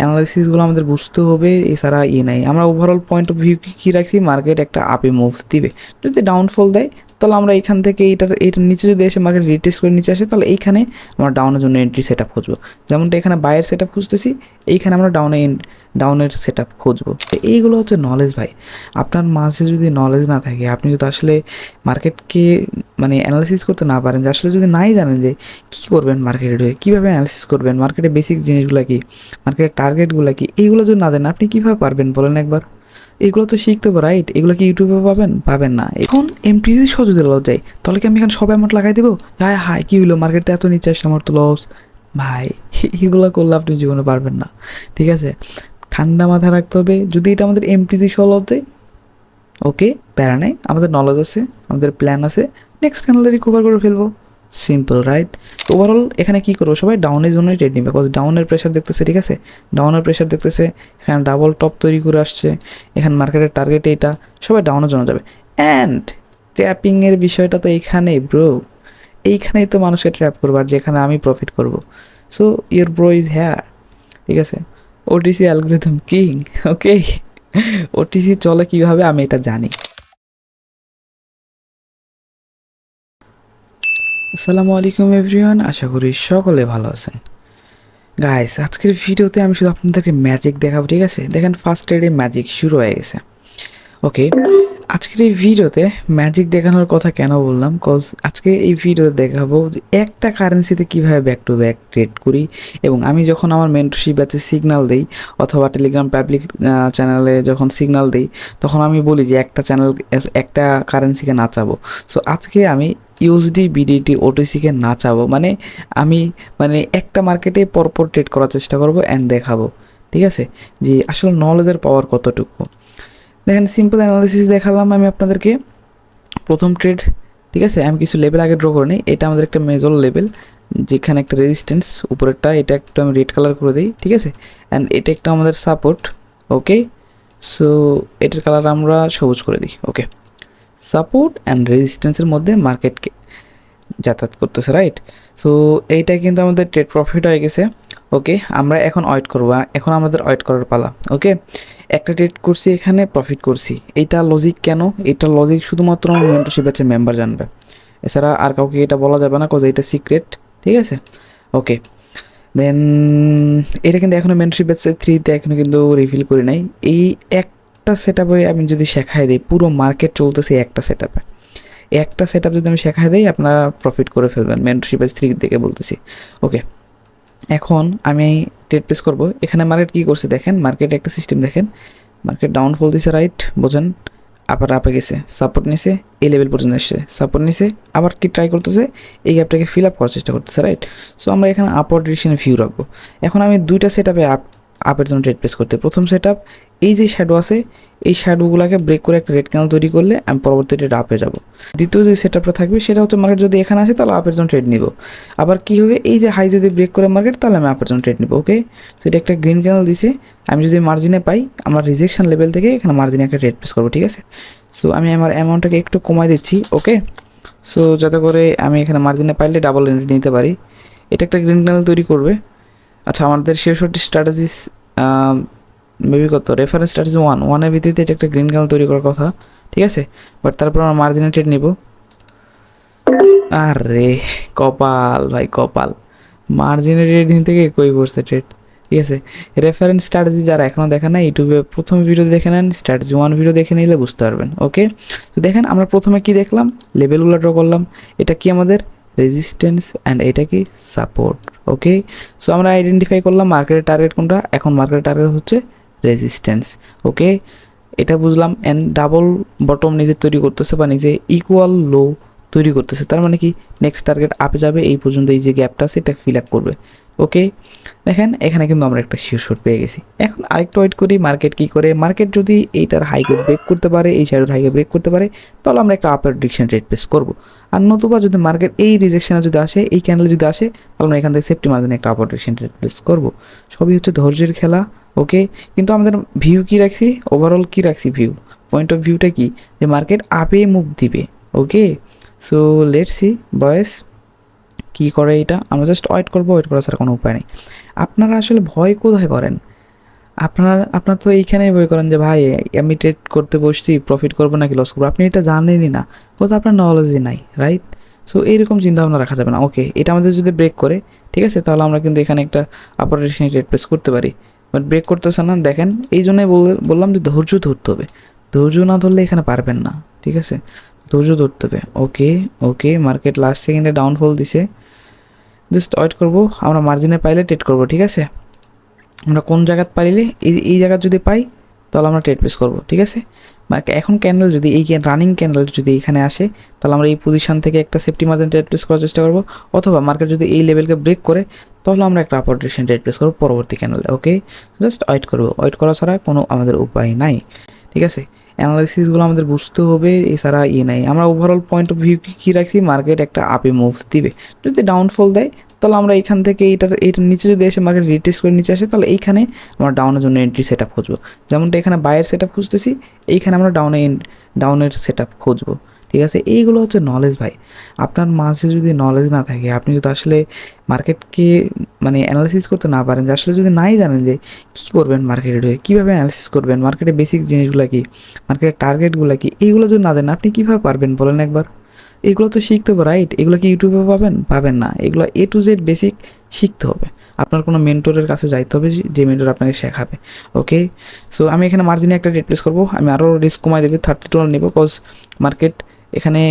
অ্যানালাইসিসগুলো আমাদের বুঝতে হবে, এছাড়া ইয়ে নাই। আমরা ওভারঅল পয়েন্ট অফ ভিউ কী রাখছি? মার্কেট একটা আপে মুভ দিবে। যদি ডাউনফল দেয় তাহলে আমরা এখান থেকে এইটার এইটার নিচে যদি এসে মার্কেট রিটেস্ট করে নিচে আসে, তাহলে এইখানে আমরা ডাউনের জন্য এন্ট্রি সেট আপ খুঁজবো। যেমনটা এখানে বাইয়ের সেট আপ খুঁজতেছি, এইখানে আমরা ডাউনে ডাউনের সেট আপ খুঁজবো। তো এইগুলো হচ্ছে নলেজ ভাই। আপনার মাঝে যদি নলেজ না থাকে, আপনি যদি আসলে মার্কেটকে মানে অ্যানালাইসিস করতে না পারেন, যে আসলে যদি নাই জানেন যে কী করবেন মার্কেটে ঢুকে, কীভাবে অ্যানালাইসিস করবেন মার্কেটে বেসিক জিনিসগুলো কি মার্কেটের টার্গেটগুলো কি, এইগুলো যদি না জানেন, আপনি কীভাবে পারবেন বলেন একবার। এগুলো তো শিখতে হবে রাইট এগুলো কি ইউটিউবে পাবেন? পাবেন না। এখন এমটিসি সহ যদি লস যায় তাহলে কি আমি এখানে সব অ্যামাউন্ট লাগাই দেবো? হায় হায়, কী হলো মার্কেটে এত নিচে আসছে আমার তো লস ভাই, এগুলো করলে আপনি জীবনে পারবেন না। ঠিক আছে? ঠান্ডা মাথায় রাখতে হবে। যদি এটা আমাদের এমটিসি সহ লস দেয় ওকে প্যারা নেই। আমাদের নলেজ আছে, আমাদের প্ল্যান আছে। নেক্সট ক্যানেলে রিকভার করে ফেলব। সিম্পল রাইট ওভারঅল এখানে কি করব? সবাই ডাউনের জন্যই ট্রেড নিবে বিকজ ডাউনের প্রেশার দেখতেছে, ঠিক আছে? ডাউনের প্রেশার দেখতেছে, এখানে ডাবল টপ তৈরি করে আসছে, এখানে মার্কেটের টার্গেট এইটা, সবাই ডাউনের জন্য যাবে। অ্যান্ড ট্র্যাপিংয়ের বিষয়টা তো এইখানেই ব্রো এইখানেই তো মানুষকে ট্র্যাপ করব, আর যেখানে আমি প্রফিট করব। So your bro is here ঠিক আছে? OTC algorithm king okay OTC চলে কীভাবে আমি এটা জানি। আসসালামু আলাইকুম এভরিওয়ান, আশা করি সকলে ভালো আছেন। গাইস আজকের ভিডিওতে আমি শুধু আপনাদেরকে ম্যাজিক দেখাবো, ঠিক আছে? দেখেন ফার্স্ট এডে ম্যাজিক শুরু হয়ে গেছে। ওকে আজকের এই ভিডিওতে ম্যাজিক দেখানোর কথা কেন বললাম? কজ আজকে এই ভিডিওতে দেখাবো একটা কারেন্সিতে কীভাবে ব্যাক টু ব্যাক ট্রেড করি এবং আমি যখন আমার মেন্টরশিপ ব্যাচে সিগনাল দিই অথবা টেলিগ্রাম পাবলিক চ্যানেলে যখন সিগনাল দিই, তখন আমি বলি যে একটা চ্যানেল একটা কারেন্সিকে নাচাবো সো আজকে আমি ইউএসডি বিডিটি ওটিসিকে নাচাবো মানে আমি মানে একটা মার্কেটে পরপর ট্রেড করার চেষ্টা করব অ্যান্ড দেখাবো, ঠিক আছে? যে আসলে নলেজের পাওয়ার কতটুকু। দেখেন সিম্পল অ্যানালিসিস দেখালাম আমি আপনাদেরকে। প্রথম ট্রেড ঠিক আছে? আমি কিছু লেভেল আগে ড্র করে নিই এটা আমাদের একটা মেজর লেভেল যেখানে একটা রেজিস্ট্যান্স উপরেরটা, এটা একটু আমি রেড কালার করে দিই, ঠিক আছে? অ্যান্ড এটা একটা আমাদের সাপোর্ট ওকে সো এটার কালার আমরা সবুজ করে দিই ওকে সাপোর্ট অ্যান্ড রেজিস্ট্যান্সের মধ্যে মার্কেটকে যাতায়াত করতেছে রাইট সো এইটা কিন্তু আমাদের ট্রেড প্রফিট হয়ে গেছে ওকে আমরা এখন ওয়েট করব এখন আমাদের ওয়েট করার পালা ওকে একটা ট্রেড করছি, এখানে প্রফিট করছি। এইটা লজিক কেন? এটা লজিক শুধুমাত্র আমার মেন্টরশিপ আছে মেম্বার জানবে। এছাড়া আর কাউকে এটা বলা যাবে না কজ এটা সিক্রেট ঠিক আছে? ওকে দেন এটা কিন্তু এখনও মেন্টরশিপ আছে থ্রিতে এখনও কিন্তু রিভিল করি নাই। এই একটা সেট আমি যদি শেখাই দিই, পুরো মার্কেট চলতেছে একটা সেট আপে একটা সেট আপ যদি আমি শেখাই দিই, আপনারা প্রফিট করে ফেলবেন। মেন্টরশিপ থ্রি থেকে বলতেছি। ওকে এখন আমি ট্রেড প্লেস করব। এখানে মার্কেট কী করছে দেখেন? মার্কেট একটা সিস্টেম দেখেন। মার্কেট ডাউনফল দিছে রাইট বোঝেন? আবার আপে গেছে। সাপোর্ট নিছে এই লেভেল পর্যন্ত এসছে। সাপোর্ট নিছে, আবার কি ট্রাই করতেছে? এই গ্যাপটাকে ফিল আপ করার চেষ্টা করতেছে রাইট সো আমরা এখানে আপওয়ার্ড ডিরেকশনে ভিউ রাখব। এখন আমি দুইটা সেট আপে আপ আপের জন্য ট্রেড প্লেস করতে। প্রথম সেট এই যে শ্যাডো আছে, এই শ্যাডোগুলোকে ব্রেক করে একটা রেড ক্যানেল তৈরি করলে আমি পরবর্তী ট্রেড আপে যাব। দ্বিতীয় যে সেট থাকবে, সেটা হচ্ছে মার্কেট যদি এখানে আসে, তাহলে আপের জন্য ট্রেড নিব। আবার কি হবে, এই যে হাই যদি ব্রেক করে মার্কেট তাহলে আমি আপের জন্য ট্রেড নিব ওকে তো এটা একটা গ্রিন ক্যানেল দিছে। আমি যদি মার্জিনে পাই, আমার রিজেকশন লেভেল থেকে এখানে মার্জিনে একটা রেড প্লেস করব, ঠিক আছে? সো আমি আমার অ্যামাউন্টটাকে একটু কমাই দিচ্ছি ওকে সো যাতে করে আমি এখানে মার্জিনে পাইলে ডাবল এন্ট্রি নিতে পারি। এটা একটা গ্রিন ক্যানেল তৈরি করবে। আচ্ছা আমাদের শেষটি স্ট্র্যাটেজিস মেবি কত? রেফারেন্স স্ট্র্যাটেজি ওয়ান ওয়ানের ভিত্তিতে এটা একটা গ্রিন ক্যানেল তৈরি করার কথা, ঠিক আছে? বাট তারপর আমরা মার্জিনে ট্রেড নিব। আরে, কপাল ভাই, কপাল। মার্জিনে ট্রেড নিতে গিয়ে কই করছে ট্রেড ঠিক আছে? রেফারেন্স স্ট্র্যাটেজি যারা এখনও দেখেন না ইউটিউবে প্রথম ভিডিও দেখে নেন স্ট্র্যাটেজি ওয়ান ভিডিও দেখে নিলে বুঝতে পারবেন ওকে তো দেখেন, আমরা প্রথমে কি দেখলাম? লেভেলগুলো ড্র করলাম। এটা কি আমাদের? রেজিস্ট্যান্স অ্যান্ড এটা কি? Support okay? সো আমরা আইডেন্টিফাই করলাম মার্কেটের টার্গেট কোনটা। এখন মার্কেটের টার্গেট হচ্ছে রেজিস্ট্যান্স ওকে? এটা বুঝলাম অ্যান্ড ডাবল বটম নিজে তৈরি করতেছে বা নিজে ইকুয়াল লো তৈরি করতেছে। তার মানে কি? নেক্সট টার্গেট আপে যাবে, এই পর্যন্ত এই যে গ্যাপটা আছে, এটা ফিল আপ করবে। ওকে দেখেন, এখানে কিন্তু আমরা একটা শিওর শট পেয়ে গেছি। এখন আরেকটু ওয়েট করি মার্কেট কি করে? মার্কেট যদি এইটার হাইকে ব্রেক করতে পারে, এই সাইডের হাইকে ব্রেক করতে পারে, তাহলে আমরা একটা আপার ডিরেকশন রেট প্লেস করব। আর নতুবা যদি মার্কেট এই রিজেকশনে যদি আসে, এই ক্যান্ডেলে যদি আসে, তাহলে আমরা এখান থেকে সেফটি মার্জিনে একটা আপার ডিরেকশন রেট প্লেস করব। সবই হচ্ছে ধৈর্যের খেলা ওকে কিন্তু আমাদের ভিউ কি রাখছি? ওভারঅল কি রাখছি ভিউ পয়েন্ট অফ ভিউটা কি? যে মার্কেট আপে মুখ দিবে okay so let see boys কী করে এটা? আমরা জাস্ট ওয়েট করব ওয়েট করা ছাড়া কোনো উপায় নেই। আপনারা আসলে ভয় কোথায় করেন? আপনারা, আপনার তো এইখানেই ভয় করেন যে, ভাই, আমি ট্রেড করতে বসছি প্রফিট করব নাকি লস করব? আপনি এটা জানেনই না। কোথাও আপনার নলেজই নাই রাইট সো এইরকম চিন্তা ভাবনা রাখা যাবে না। ওকে এটা আমাদের যদি ব্রেক করে, ঠিক আছে? তাহলে আমরা কিন্তু এখানে একটা আপার ডিরেকশনে ট্রেড প্লেস করতে পারি। বাট ব্রেক করতেছে না, দেখেন, এই জন্যই বল- বললাম যে ধৈর্য ধরতে হবে। ধৈর্য না ধরলে এখানে পারবেন না, ঠিক আছে? ধৈর্য ধরতে। হবে ওকে ওকে, মার্কেট লাস্ট সেকেন্ডে ডাউনফল দিছে। জাস্ট ওয়েট করব, আমরা মার্জিনে পাইলে ট্রেড করব, ঠিক আছে? আমরা কোন জায়গাত পাইলে, এই এই জায়গা যদি পাই, তাহলে আমরা ট্রেড প্লেস করব, ঠিক আছে? এখন ক্যান্ডেল যদি, এই রানিং ক্যান্ডেল যদি এখানে আসে, তাহলে আমরা এই পজিশন থেকে একটা সেফটি মার্জিন ট্রেড প্লেস করার চেষ্টা করব। অথবা মার্কেট যদি এই লেভেলকে ব্রেক করে, তাহলে আমরা একটা আপার ট্রেড প্লেস করব পরবর্তী ক্যান্ডেলে ওকে জাস্ট ওয়েট করব। ওয়েট করা ছাড়া কোনো আমাদের উপায় নাই, ঠিক আছে? অ্যানালাইসিসগুলো আমাদের বুঝতে হবে, এছাড়া ইয়ে নাই। আমরা ওভারঅল পয়েন্ট অফ ভিউ কী রাখছি? মার্কেট একটা আপে মুভ দিবে। যদি ডাউনফল দেয়, তাহলে আমরা এখান থেকে এটার এইটার নিচে যদি এসে মার্কেট রিটেস্ট করে নিচে আসে, তাহলে এইখানে আমরা ডাউনের জন্য এন্ট্রি সেট আপ খুঁজবো। যেমনটা এখানে বায়ের সেট আপ খুঁজতেছি, এইখানে আমরা ডাউনে ডাউনের সেট আপ খুঁজবো। ঠিক আছে? এইগুলো হচ্ছে নলেজ ভাই। আপনার মাঝে যদি নলেজ না থাকে, আপনি যদি আসলে মার্কেটকে মানে অ্যানালাইসিস করতে না পারেন, যে আসলে যদি নাই জানেন যে কী করবেন মার্কেটে ঢুকে, কীভাবে অ্যানালাইসিস করবেন মার্কেটে বেসিক জিনিসগুলো কি মার্কেটের টার্গেটগুলো কি, এইগুলো যদি না জানেন, আপনি কীভাবে পারবেন বলেন একবার? এগুলো তো শিখতে হবে রাইট এগুলো কি ইউটিউবে পাবেন? পাবেন না। এগুলো এ টু জেড বেসিক শিখতে হবে। আপনার কোনো মেন্টরের কাছে যাইতে হবে, যে- মেন্টর আপনাকে শেখাবে ওকে সো আমি এখানে মার্জিনে একটা রেট প্লেস করব। আমি আরও রিস্ক কমাই দেবে থার্টি ডলার নেব কজ মার্কেট এখানে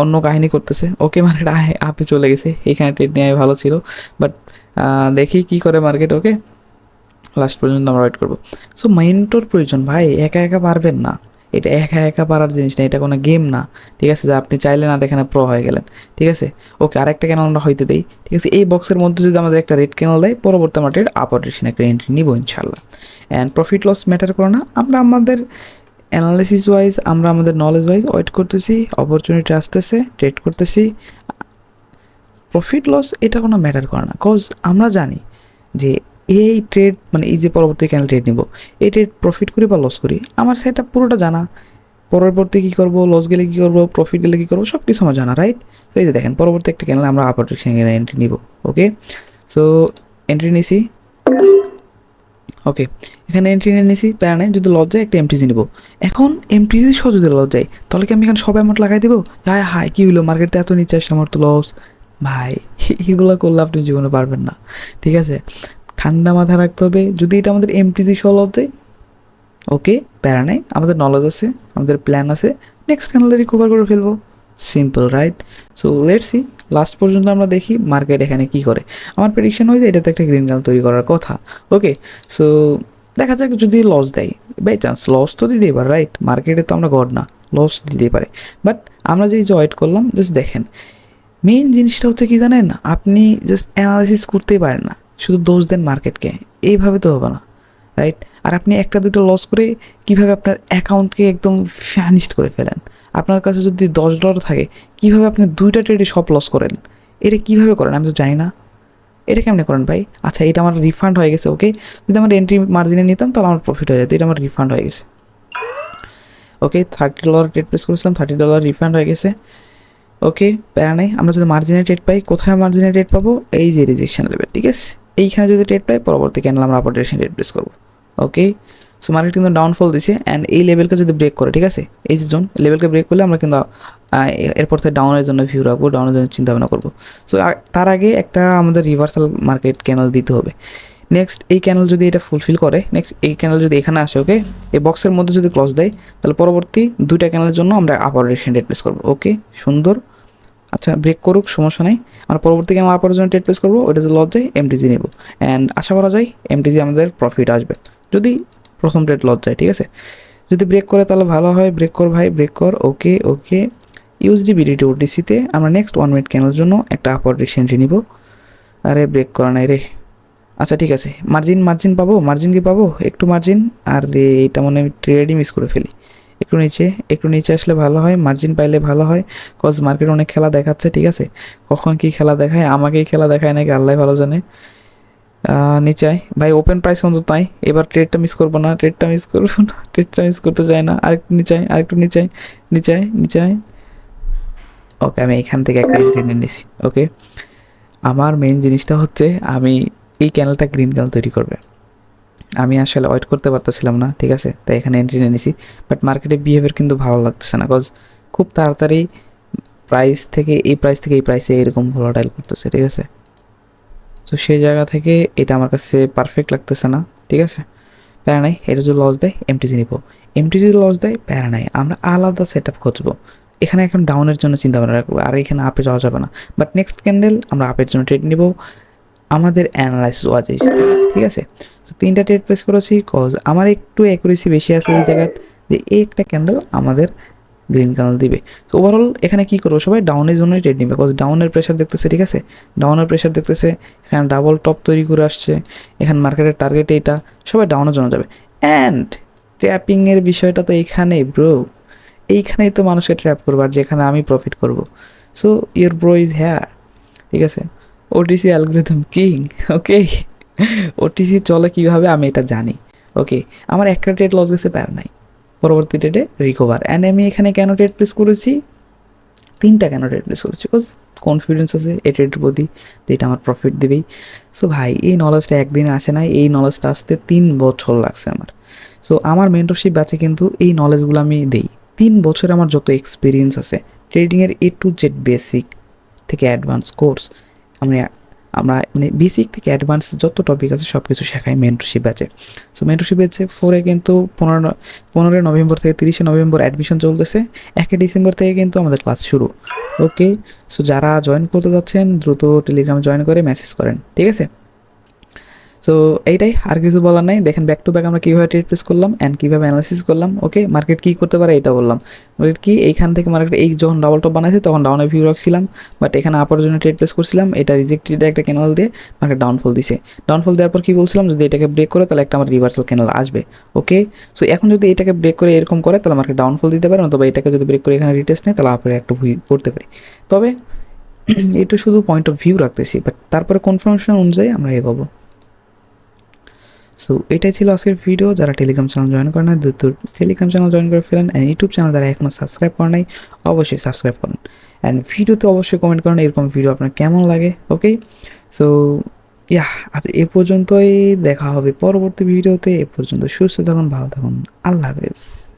অন্য কাহিনী করতেছে। ওকে মার্কেট আয় আপে চলে গেছে। এইখানে ট্রেড নেওয়া ভালো ছিল। বাট দেখি কি করে মার্কেট ওকে। লাস্ট পর্যন্ত আমরা ওয়েট করব। সো মেন্টর প্রয়োজন, ভাই। একা একা পারবেন না। এটা একা একা পারার জিনিস না। এটা কোনো গেম না। ঠিক আছে? যে আপনি চাইলেন আর এখানে প্রো হয়ে গেলেন। ঠিক আছে? ওকে আরেকটা ক্যানেল আমরা হইতে দিই। ঠিক আছে? এই বক্সের মধ্যে যদি আমাদের একটা রেড ক্যানেল দেয়, পরবর্তী আমরা ট্রেড আপার ডিরেকশন একটা এন্ট্রি নিব ইনশাল্লাহ অ্যান্ড প্রফিট লস ম্যাটার করে না। আমরা আমাদের অ্যানালিসিস ওয়াইজ আমরা আমাদের নলেজ ওয়াইজ ওয়েট করতেছি অপরচুনিটি আসতেছে ট্রেড করতেছি। প্রফিট লস এটা কোনো ম্যাটার করে না। কজ আমরা জানি যে এই ট্রেড মানে এই যে পরবর্তী ক্যানেল ট্রেড নিব, এই ট্রেড প্রফিট করি বা লস করি, আমার সেটা পুরোটা জানা। পরবর্তী কী করব লস গেলে কী করব প্রফিট গেলে কী করব সব কিছু আমার জানা রাইট তো এই যে দেখেন, পরবর্তী একটা ক্যানেল আমরা আপার এন্ট্রি নিব ওকে সো এন্ট্রি নিছি। ওকে এখানে এন্ট্রি নিয়ে নিছি, প্যারা নেই, যদি লস যায় একটা এমটিজি নিব। এখন এমটিজি সহ যদি লস যায় তাহলে কি আমি এখানে সব অ্যামাউন্ট লাগাই দেবো? হায় হায়, কী হলো মার্কেটে এত নিচে আসছে আমার তো লস ভাই, এগুলো করলে আপনি জীবনে পারবেন না। ঠিক আছে? ঠান্ডা মাথা রাখতে হবে। যদি এটা আমাদের এমটিজি সহ লস যায় ওকে প্যারা নেই, আমাদের নলেজ আছে, আমাদের প্ল্যান আছে নেক্সট ক্যানেলে রিকভার করে ফেলব। Simple right so let's see last পর্যন্ত আমরা দেখি মার্কেট এখানে কি করে। আমার প্রেডিকশন হয়েছে এটা তো একটা গ্রিন কাল তৈরি করার কথা। ওকে সো দেখা যাক যদি লস দেয়। বাই চান্স লস তো দিতেই পারে রাইট মার্কেটে তো আমরা গড না লস দিতেই পারে। বাট আমরা যে যে ওয়েট করলাম জাস্ট দেখেন। মেইন জিনিসটা হচ্ছে কি জানেন? আপনি জাস্ট অ্যানালাইসিস করতেই পারেন না। শুধু দোষ দেন মার্কেটকে এইভাবে তো হবে না রাইট আর আপনি একটা দুটো লস করে কীভাবে আপনার অ্যাকাউন্টকে একদম ফ্যানিস্ট করে ফেলেন? আপনার কাছে যদি দশ ডলার থাকে, কীভাবে আপনি দুইটা ট্রেডে সব লস করেন? এটা কীভাবে করেন? আমি তো জানি না। এটা কেমনে করেন ভাই? আচ্ছা এটা আমার রিফান্ড হয়ে গেছে ওকে যদি আমার এন্ট্রি মার্জিনে নিতাম, তাহলে আমার প্রফিট হয়ে যেত। এটা আমার রিফান্ড হয়ে গেছে। Okay thirty dollar trade place করেছিলাম থার্টি ডলার রিফান্ড হয়ে গেছে। ওকে প্যারা নেই। আমরা যদি মার্জিনে ট্রেড পাই, কোথায় মার্জিনে ট্রেড পাবো? এই যে রিজেকশন লেভেল ঠিক আছে? এইখানে যদি ট্রেড পাই, পরবর্তী ক্যান্ডেল আমরা আপার ডিরেকশন ট্রেড প্লেস করব। ওকে সো মার্কেট কিন্তু ডাউনফল দিছে অ্যান্ড এই লেভেলকে যদি ব্রেক করে, ঠিক আছে? এই যে জোন লেভেলকে ব্রেক করলে আমরা কিন্তু এরপর থেকে ডাউনের জন্য ভিউ রাখব ডাউনের জন্য চিন্তা ভাবনা করব সো তার আগে একটা আমাদের রিভার্সাল মার্কেট ক্যানেল দিতে হবে। নেক্সট এই ক্যানেল যদি এটা ফুলফিল করে নেক্সট এই ক্যানেল যদি এখানে আসে ওকে এই বক্সের মধ্যে যদি ক্লোজ দেয়, তাহলে পরবর্তী দুইটা ক্যানেলের জন্য আমরা আপার ডিরেকশন রেট প্লেস করব ওকে সুন্দর। আচ্ছা ব্রেক করুক, সমস্যা নাই। আমরা পরবর্তী ক্যানেল আপার জন্য ট্রেড প্লেস করব ওটা যদি লস যায় এমটিজি নেব। অ্যান্ড আশা করা যায় এমটিজি আমাদের প্রফিট আসবে। যদি প্রথম লস যায় ঠিক আছে? যদি ব্রেক করে তাহলে ভালো হয় ব্রেক কর ভাই ব্রেক কর ওকে ওকে ইউএসডি বিডিটি ওটিসিতে আমরা নেক্সট ওয়ান মিনিট ক্যানেলের জন্য একটা আপার ডিরেকশন নিব। আরে ব্রেক করা নাই রে। আচ্ছা ঠিক আছে। মার্জিন মার্জিন পাবো? মার্জিন কি পাবো? একটু মার্জিন আর রে এটা মনে আমি ট্রেডই মিস করে ফেলি। একটু নিচে একটু নিচে আসলে ভালো হয় মার্জিন পাইলে ভালো হয়। কজ মার্কেট অনেক খেলা দেখাচ্ছে, ঠিক আছে? কখন কি খেলা দেখায়? আমাকেই খেলা দেখায় নাকি? আল্লাহ ভালো জানে। আহ, নিচে আয় ভাই ওপেন প্রাইস অন্তত তাই। এবার ট্রেডটা মিস করব না ট্রেডটা মিস করব না ট্রেডটা মিস করতে চাই না। আরেকটু নিচে আয় আরেকটু নিচে আয় নিচে আয় নিচে আয় ওকে আমি এখান থেকে একটা এন্ট্রি নিয়ে নিছি ওকে আমার মেন জিনিসটা হচ্ছে আমি এই ক্যানেলটা গ্রিন ক্যানেল তৈরি করবে। আমি আসলে ওয়েট করতে পারতেছিলাম না ঠিক আছে? তাই এখানে এন্ট্রি নিয়ে নিছি। বাট মার্কেটে বিহেভিয়ার কিন্তু ভালো লাগতেছে না কজ খুব তাড়াতাড়ি প্রাইস থেকে এই প্রাইস থেকে এই প্রাইসে এরকম ভোলাটাইল করতেছে ঠিক আছে? তো সেই জায়গা থেকে এটা আমার কাছে পারফেক্ট লাগতেছে না, ঠিক আছে? প্যারা নাই, এটা যদি লস দেয় এমটিজি নিব। যদি লস দেয়, প্যারা নাই, আমরা আলাদা সেট আপ খুঁজবো। এখানে এখন ডাউনের জন্য চিন্তা ভাবনা রাখব, আর এখানে আপে যাওয়া যাবে না। বাট নেক্সট ক্যান্ডেল আমরা আপের জন্য ট্রেড নিব। আমাদের অ্যানালাইসিস ওয়াজেস ঠিক আছে? তো তিনটা ট্রেড প্লেস করেছি কজ আমার একটু অ্যাকুরেসি বেশি আছে এই জায়গায়, যে একটা ক্যান্ডেল আমাদের গ্রিন ক্যান্ডেল দিবে। তো ওভারঅল এখানে কি করব সবাই? ডাউনের জন্যই ট্রেড নিবে। কজ ডাউনের প্রেশার দেখতেছে, ঠিক আছে? ডাউনের প্রেশার দেখতেছে, এখানে ডাবল টপ তৈরি করে আসছে, এখানে মার্কেটের টার্গেট এইটা, সবাই ডাউনের জন্য যাবে। অ্যান্ড ট্র্যাপিংয়ের বিষয়টা তো এইখানেই ব্রো এইখানেই তো মানুষকে ট্র্যাপ করব, আর যেখানে আমি প্রফিট করব। So your bro is here ঠিক আছে? OTC algorithm king okay OTC চলে কীভাবে আমি এটা জানি ওকে আমার একটা ট্রেড লস গেছে, প্যার নাই। পরবর্তী ডেটে রিকভার অ্যান্ড আমি এখানে কেন ট্রেড প্লেস করেছি? তিনটা কেন ট্রেড প্লেস করেছি? বিকজ কনফিডেন্স আছে, এই ট্রেডের প্রতি যে এটা আমার প্রফিট দেবেই। সো ভাই, এই নলেজটা একদিনে আসে নাই, এই নলেজটা আসতে তিন বছর লাগছে আমার। সো আমার মেন্টরশিপ আছে কিন্তু এই নলেজগুলো আমি দেই। তিন বছর আমার যত এক্সপিরিয়েন্স আছে ট্রেডিংয়ের এ টু জেড বেসিক থেকে অ্যাডভান্স কোর্স আমরা আমরা মানে বেসিক থেকে অ্যাডভান্স যত টপিক আছে সব কিছু শেখাই মেন্টরশিপ ব্যাচে সো মেন্টরশিপ ব্যাচে ফোরে কিন্তু পনেরো পনেরোই নভেম্বর থেকে তিরিশে নভেম্বর অ্যাডমিশন চলতেছে একে ডিসেম্বর থেকে কিন্তু আমাদের ক্লাস শুরু। ওকে সো যারা জয়েন করতে যাচ্ছেন, দ্রুত টেলিগ্রামে জয়েন করে মেসেজ করেন। ঠিক আছে? সো এইটাই, আর কিছু বলার নাই। দেখেন ব্যাক টু ব্যাক আমরা কীভাবে ট্রেড প্লেস করলাম অ্যান্ড কীভাবে অ্যানালিসিস করলাম ওকে মার্কেট কী করতে পারে এটা বললাম। মার্কেট কি, এইখান থেকে মার্কেট এই যখন ডাবল টপ বানাইছে, তখন ডাউনে ভিউ রাখছিলাম বাট এখানে আপার জন্য ট্রেড প্লেস করছিলাম, এটা রিজেক্টেড একটা ক্যানেল দিয়ে মার্কেট ডাউনফল দিছে। ডাউনফল দেওয়ার পর কী বলছিলাম, যদি এটাকে ব্রেক করে, তাহলে একটা আমার রিভার্সাল ক্যানেল আসবে ওকে সো এখন যদি এটাকে ব্রেক করে এরকম করে, তাহলে মার্কেট ডাউনফল দিতে পারে, অথবা এটাকে যদি ব্রেক করে এখানে রিটেস্ট নেয়, তাহলে আপরে একটা ভুই করতে পারি। তবে এটা শুধু পয়েন্ট অফ ভিউ রাখতেছি বাট তারপরে কনফার্মেশন অনুযায়ী আমরা এগোবো। সো এটাই ছিল আজকের ভিডিও যারা টেলিগ্রাম চ্যানেল জয়েন করে না দ্রুত টেলিগ্রাম চ্যানেল জয়েন করে ফেলেন। অ্যান্ড ইউটিউব চ্যানেল যারা এখনও সাবস্ক্রাইব করে নাই, অবশ্যই সাবস্ক্রাইব করুন। অ্যান্ড ভিডিওতে অবশ্যই কমেন্ট করেন, এরকম ভিডিও আপনার কেমন লাগে ওকে সো ইয়া আজ এ পর্যন্তই। দেখা হবে পরবর্তী ভিডিওতে এ পর্যন্ত সুস্থ থাকুন, ভালো থাকুন। আল্লাহ হাফেজ।